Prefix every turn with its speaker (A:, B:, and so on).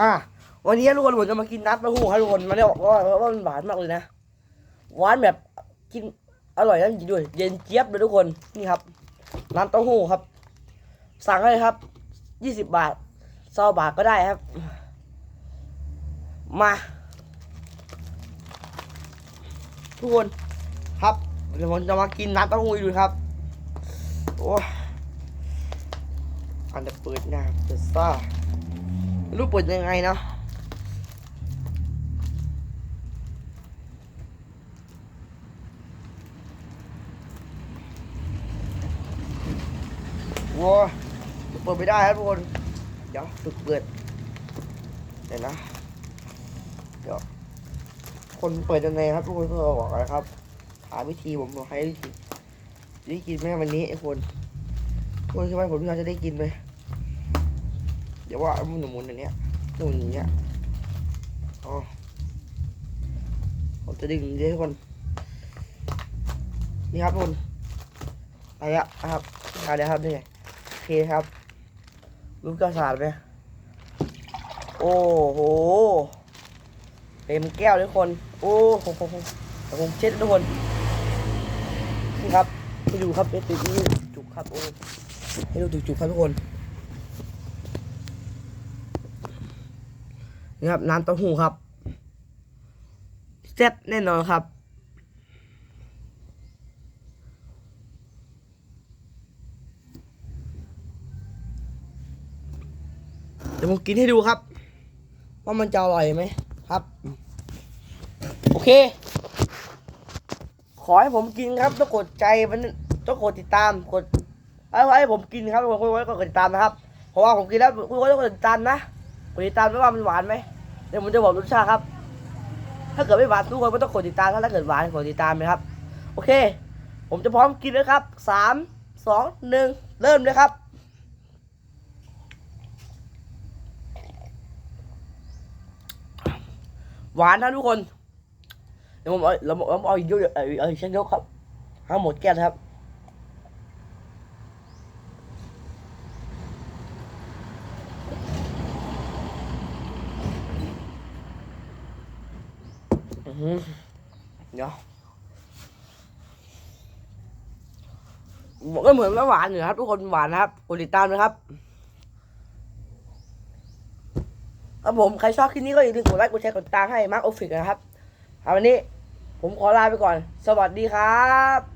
A: อะวันนี้ทุกคนผมจะมากินน้ำเต้าหู้ครับทุกคนมาเนี่ยบอกว่าว่ามันหวานมากเลยนะหวานแบบกินอร่อยแล้วจริงด้วย เย็นเจี๊ยบเลยทุกคนนี่ครับ น้ำเต้าหู้ครับ สั่งให้ครับยี่สิบบาทเศร้าบาทก็ได้ครับ มา ทุกคนครับเดี๋ยวผมจะมากินน้ำเต้าหู้ดูครับโอ้อันจะเปิดหน้าเปิดซ่า ไม่รู้เปิดยังไงเนาะว้ยเปิดไม่ได้ครับทุกคน เดี๋ยวฝึกเปิดเดี๋ยวนะ เดี๋ยว คนเปิดยังไงครับทุกคนก็บอกนะครับ หาวิธีผมบอกให้วิธีได้กินไหมวันนี้ไอ้คนทุกคนคิดว่าผมจะได้กินไหม เดี๋ยวว่าเอามันหมุนอย่างเนี้ยหมุนอย่างเงี้ยอ๋อผมจะดึงอย่างนี้ทุกคนนี่ครับทุกคนไปอะครับเอาเดี๋ยวครับนี่โอเคครับรูปกระสาดไหมโอ้โหเต็มแก้วทุกคน โอ้โหโหโหเดี๋ยวผมเช็ดทุกคนนี่ครับให้ดูครับเอตินี่จุกครับโอ้ให้ดูจุกๆครับทุกคน นี่ครับน้ำเต้าหู้ครับแซ่บแน่นอนครับเดี๋ยวผมกินให้ดูครับ ว่ามันจะอร่อยไหมครับ โอเค ขอให้ผมกินครับต้องกดใจมันต้องกดติดตามกดให้ให้ผมกินครับทุกคนก็กดติดตามนะครับ เพราะว่าผมกินแล้วทุกคนต้องกดติดตามนะกดติดตามไม่ว่ามันหวานไหม ดี๋ยวผมจะบอกรสชาติครับ ถ้าเกิดไม่หวานทุกคนก็ต้องกดติดตามถ้าเกิดหวานกดติดตามนะครับ โอเค ผมจะพร้อมกินแล้วครับสามสองหนึ่งเริ่มเลยครับหวานนะทุกคน เดี๋ยวผมเอาเราเราเอาอีกเยอะเอาอีกเช่นเดียวครับทั้งหมดแก้วนครับ อือหือ เดี๋ยวก็เหมือนว่าหวานอยู่นะครับ ทุกคนหวานนะครับกดติดตามนะครับครับผมใครชอบคลิปนี้ก็อย่าลืมกดไลค์กดแชร์กดติดตามให้มาร์คออฟิกนะครับเอาวันนี้ ผมขอลาไปก่อน สวัสดีครับ